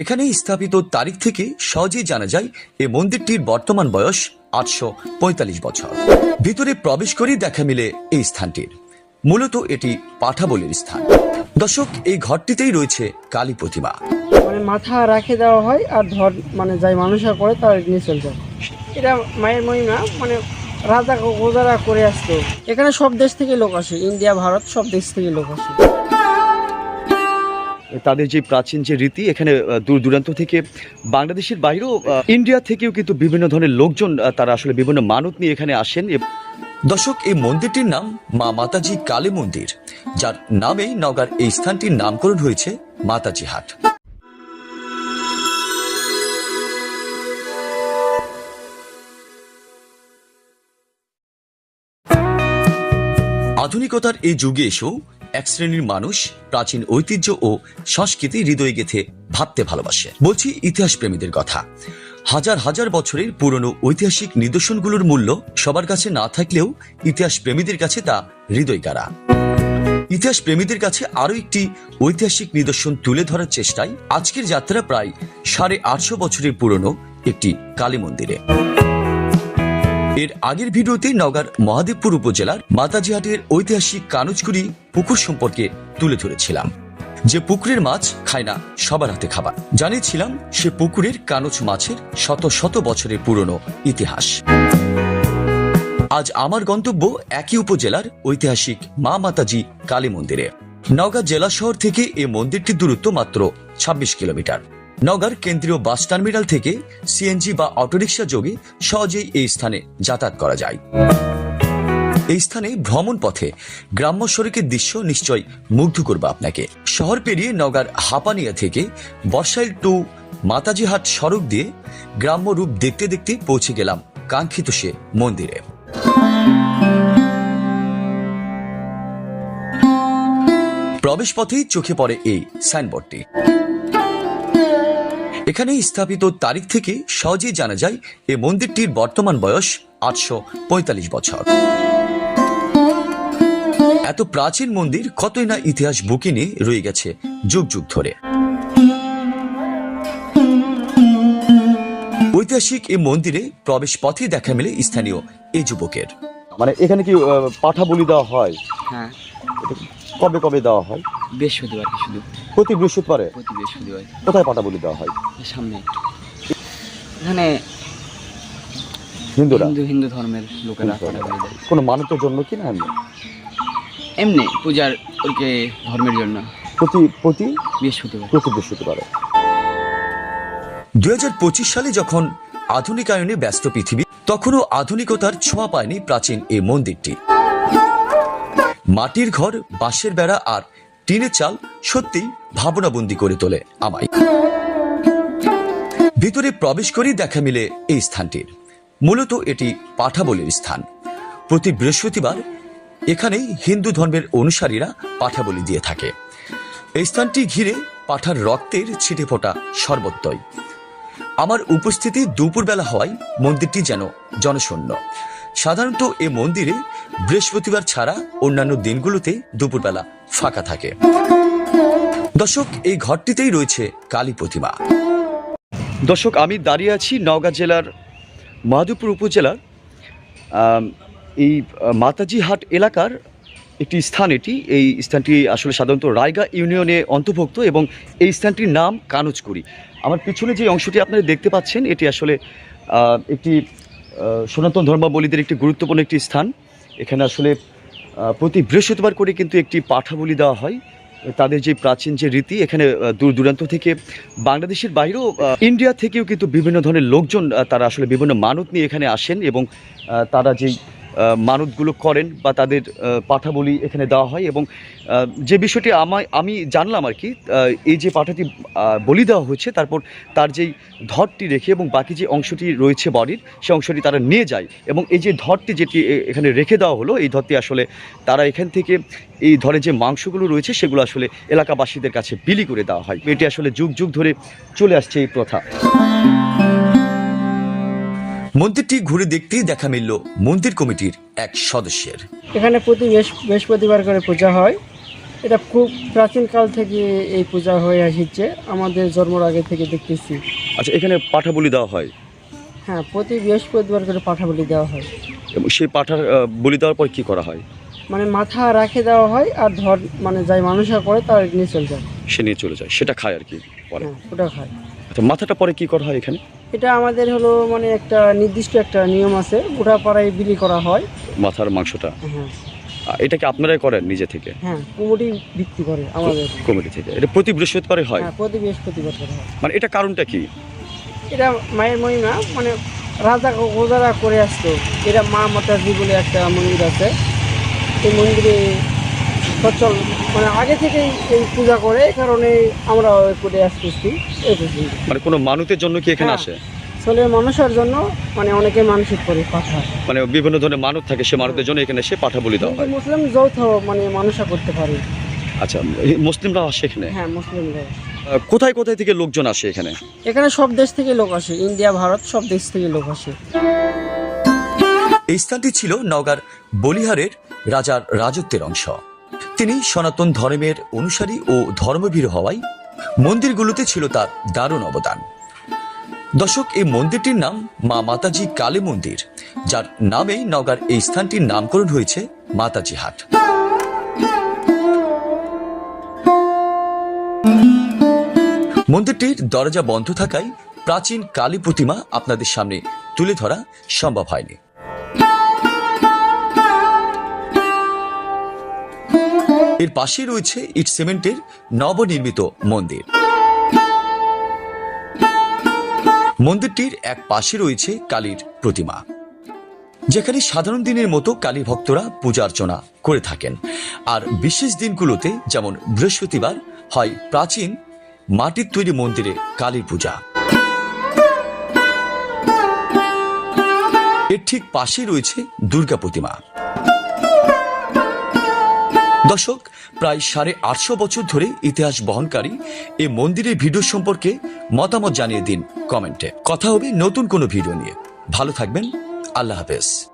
এখানে স্থাপিত তারিখ থেকে সহজেই জানা যায় এই মন্দিরটির বর্তমান বয়স আটশো পঁয়তাল্লিশ বছর। ভিতরে প্রবেশ করেই দেখা মিলে এই স্থানটির। মূলত এটি পাঠাবলির স্থান। দর্শক, এই ঘরটিতেই রয়েছে কালী প্রতিমা। মানে মাথা রাখে দেওয়া হয় আর ধর মানে যাই মানুষরা করে তার নিয়ে চলে যায়। এটা মায়ের মহিমা মানে রাজা গোজারা করে আসতো। এখানে সব দেশ থেকে লোক আসে, ইন্ডিয়া, ভারত, সব দেশ থেকে লোক আসে। তাদের যে প্রাচীন যে রীতি, এখানে দূর দূরান্ত থেকে, বাংলাদেশের বাইরেও ইন্ডিয়া থেকেও কিন্তু বিভিন্ন ধরনের লোকজন তারা আসলে বিভিন্ন মানত নিয়ে এখানে আসেন। দর্শক, এই মন্দিরটির নাম মা মাতাজি কালী মন্দির, যার নামেই নগার এই স্থানটির নামকরণ হয়েছে মাতাজি হাট। আধুনিকতার এই যুগে এসেও এক শ্রেণির মানুষ প্রাচীন ঐতিহ্য ও সংস্কৃতি হৃদয়ে গেথে ভাবতে ভালোবাসে। বলছি ইতিহাস প্রেমীদের কথা। হাজার হাজার বছরের পুরনো ঐতিহাসিক নিদর্শনগুলোর মূল্য সবার কাছে না থাকলেও ইতিহাস প্রেমীদের কাছে তা হৃদয় কারা। ইতিহাস প্রেমীদের কাছে আরও একটি ঐতিহাসিক নিদর্শন তুলে ধরার চেষ্টায় আজকের যাত্রা প্রায় সাড়ে আটশো বছরের পুরনো একটি কালী মন্দিরে। এর আগের ভিডিওতে নওগাঁর মহাদেবপুর উপজেলার মাতাজিহাটের ঐতিহাসিক কানুজগুড়ি পুকুর সম্পর্কে তুলে ধরেছিলাম। যে পুকুরের মাছ খায় না সবার হাতে খাবার। জানিয়েছিলাম সে পুকুরের কানুজ মাছের শত শত বছরের পুরনো ইতিহাস। আজ আমার গন্তব্য একই উপজেলার ঐতিহাসিক মা মাতাজি কালী মন্দিরে। নওগাঁ জেলা শহর থেকে এই মন্দিরটির দূরত্ব মাত্র ২৬ কিলোমিটার। নওগাঁর কেন্দ্রীয় বাস টার্মিনাল থেকে সিএনজি বা অটোরিকশা যোগে সহজেই এই স্থানে যাতায়াত করা যায়। এই স্থানে ভ্রমণ পথে গ্রাম্য সড়কের দৃশ্য নিশ্চয় মুগ্ধ করবে আপনাকে। শহর পেরিয়ে নওগাঁর হাপানিয়া থেকে বর্ষাইল টু মাতাজিহাট সড়ক দিয়ে গ্রাম্য রূপ দেখতে দেখতে পৌঁছে গেলাম কাঙ্ক্ষিত সে মন্দিরে। প্রবেশ পথেই চোখে পড়ে এই সাইনবোর্ডটি। এখানে স্থাপিত তারিখ থেকে সহজেই জানা যায় এই মন্দিরটির বর্তমান বয়স আটশো পঁয়তাল্লিশ বছর। এত প্রাচীন মন্দির কতই না ইতিহাস বুকে নিয়ে রয়ে গেছে যুগ যুগ ধরে। ঐতিহাসিক এই মন্দিরে প্রবেশ পথে দেখা মেলে স্থানীয় এই যুবকের। মানে এখানে কি আহ, পাঠা বলি দেওয়া হয়? হ্যাঁ। কবে কবে দেওয়া হয়? বৃহস্পতিবার শুধু? প্রতি বৃহস্পতিবারে? প্রতি বৃহস্পতিবার। কোথায় পাঠা বলি দেওয়া হয়? সামনে। এখানে হিন্দুরা? হিন্দু হিন্দু ধর্মের লোকেরা ধর্মের। পাঠাগাড়ি দেয়। কোনো মানতের জন্য কি না এমনি? এমনি পূজার ওরকে ধর্মের জন্য। প্রতি প্রতি? বৃহস্পতিবার। প্রতি বৃহস্পতিবারে। দুই সালে যখন আধুনিকায়নে ব্যস্ত পৃথিবী তখনও আধুনিকতার ছোঁয়া পায়নি প্রাচীন এই মন্দিরটি। মাটির ঘর বাঁশের বেড়া আর টিনের চাল সত্যিই ভাবনাবন্দি করে তোলে আমায়। ভিতরে প্রবেশ করেই দেখা মিলে এই স্থানটির। মূলত এটি পাঠাবলির স্থান। প্রতি বৃহস্পতিবার এখানেই হিন্দু ধর্মের অনুসারীরা পাঠাবলি দিয়ে থাকে। এই স্থানটি ঘিরে পাঠার রক্তের ছিটে ফোটা সর্বত্রই। আমার উপস্থিতি দুপুরবেলা হওয়ায় মন্দিরটি যেন জনশূন্য। সাধারণত এ মন্দিরে বৃহস্পতিবার ছাড়া অন্যান্য দিনগুলোতে দুপুরবেলা ফাঁকা থাকে। দর্শক, এই ঘরটিতেই রয়েছে কালী প্রতিমা। দর্শক, আমি দাঁড়িয়ে আছি নওগাঁ জেলার মাধুপুর উপজেলার এই মাতাজি হাট এলাকার একটি স্থান এটি। এই স্থানটি আসলে সাধারণত রায়গা ইউনিয়নে অন্তর্ভুক্ত এবং এই স্থানটির নাম কানুজকুড়ি আমার পিছনে যে অংশটি আপনারা দেখতে পাচ্ছেন, এটি আসলে একটি সনাতন ধর্মাবলীদের একটি গুরুত্বপূর্ণ একটি স্থান। এখানে আসলে প্রতি বৃহস্পতিবার করে কিন্তু একটি পাঠাবলি দেওয়া হয়। তাদের যে প্রাচীন যে রীতি, এখানে দূর দূরান্ত থেকে বাংলাদেশের বাইরেও ইন্ডিয়া থেকেও কিন্তু বিভিন্ন ধরনের লোকজন তারা আসলে বিভিন্ন মানত নিয়ে এখানে আসেন এবং তারা যেই মানতগুলো করেন বা তাদের আহ, পাঠা বলি এখানে দেওয়া হয় এবং যে বিষয়টি আমায় আমি জানলাম আর কি এই যে পাঠাটি বলি দেওয়া হয়েছে তারপর তার যেই ধরটি রেখে এবং বাকি যে অংশটি রয়েছে বডির সে অংশটি তারা নিয়ে যায় এবং এই যে ধরটি যেটি এখানে রেখে দেওয়া হলো এই ধরটি আসলে তারা এখান থেকে এই ধরে যে মাংসগুলো রয়েছে সেগুলো আসলে এলাকাবাসীদের কাছে বিলি করে দেওয়া হয়। এটি আসলে যুগ যুগ ধরে চলে আসছে এই প্রথা। মন্দিরটি ঘুরে দেখতেই দেখা মিলল মন্দির কমিটির এক সদস্যের। এখানে প্রতি বৃহস্প- বৃহস্পতিবার করে পূজা হয়। এটা খুব প্রাচীনকাল থেকে এই পূজা হয়ে আসছে। আমাদের জন্মর আগে থেকে দেখতেছি। আচ্ছা এখানে পাঠা বলি দেওয়া হয়? হ্যাঁ প্রতি বৃহস্পতিবার করে পাঠা বলি দেওয়া হয়। এবং সেই পাঠার বলি দেওয়ার পর কি করা হয়? মানে মাথা রাখে দেওয়া হয় আর ধর মানে যাই মানুষরা করে তার নিয়ে চলে যায়। সে নিয়ে চলে যায় সেটা খায় আর কি পরে। হ্যাঁ ওটা খায়। আচ্ছা মাথাটা পরে কি করা হয় এখানে? এটা আমাদের হলো মানে একটা নির্দিষ্ট একটা নিয়ম আছে গোটা পাড়ায় বিলি করা হয়। মাথার মাংসটা? হ্যাঁ। এটা কি আপনারাই করেন নিজে থেকে? হ্যাঁ কুমুটি ভিত্তি করে আমাদের। কমিটি থেকে। এটা প্রতি বৃহস্পতিবারে হয়? হ্যাঁ প্রতি বৃহস্পতিবার করা হয়। মানে এটা কারণটা কি? এটা মায়ের মহিমা মানে রাজা গোজারা করে আসতো। এটা মা মাতাজি বলে একটা মন্দির আছে। এই মন্দিরে সচল মানে আগে থেকেই এই পূজা করে এই কারণে আমরা করে আসতেছি এই মানে কোনো মানুষের জন্য কি এখানে হ্যাঁ। আসে? আসলে মানুষের জন্য মানে অনেকে মানসিক করে পাঠা। মানে বিভিন্ন ধরনের মানুষ থাকে সে মানুষদের জন্য এখানে এসে পাঠা বলি দেওয়া হয়। মুসলিম যৌথ মানে মানুষা করতে পারে। আচ্ছা এই মুসলিমরা আসে এখানে? হ্যাঁ মুসলিমরা। কোথায় কোথায় থেকে লোকজন আসে এখানে? এখানে সব দেশ থেকে লোক আসে ইন্ডিয়া ভারত সব দেশ থেকে লোক আসে। এই স্থানটি ছিল নওগাঁর বলিহারের রাজার রাজত্বের অংশ। তিনি সনাতন ধর্মের অনুসারী ও ধর্মভীর হওয়ায় মন্দিরগুলোতে ছিল তার দারুণ অবদান। দর্শক, এই মন্দিরটির নাম মা মাতাজি কালী মন্দির, যার নামেই নওগাঁর এই স্থানটির নামকরণ হয়েছে মাতাজি হাট। মন্দিরটির দরজা বন্ধ থাকায় প্রাচীন কালী প্রতিমা আপনাদের সামনে তুলে ধরা সম্ভব হয়নি। এর পাশেই রয়েছে ইট সিমেন্টের নবনির্মিত মন্দির। মন্দিরটির এক পাশে রয়েছে কালীর প্রতিমা, যেখানে সাধারণ দিনের মতো কালী ভক্তরা পূজা অর্চনা করে থাকেন। আর বিশেষ দিনগুলোতে যেমন বৃহস্পতিবার হয় প্রাচীন মাটির তৈরি মন্দিরে কালীর পূজা। এর ঠিক পাশেই রয়েছে দুর্গা প্রতিমা। দর্শক, প্রায় সাড়ে আটশো বছর ধরে ইতিহাস বহনকারী এ মন্দিরের ভিডিও সম্পর্কে মতামত জানিয়ে দিন কমেন্টে। কথা হবে নতুন কোনো ভিডিও নিয়ে। ভালো থাকবেন, আল্লাহ হাফেজ।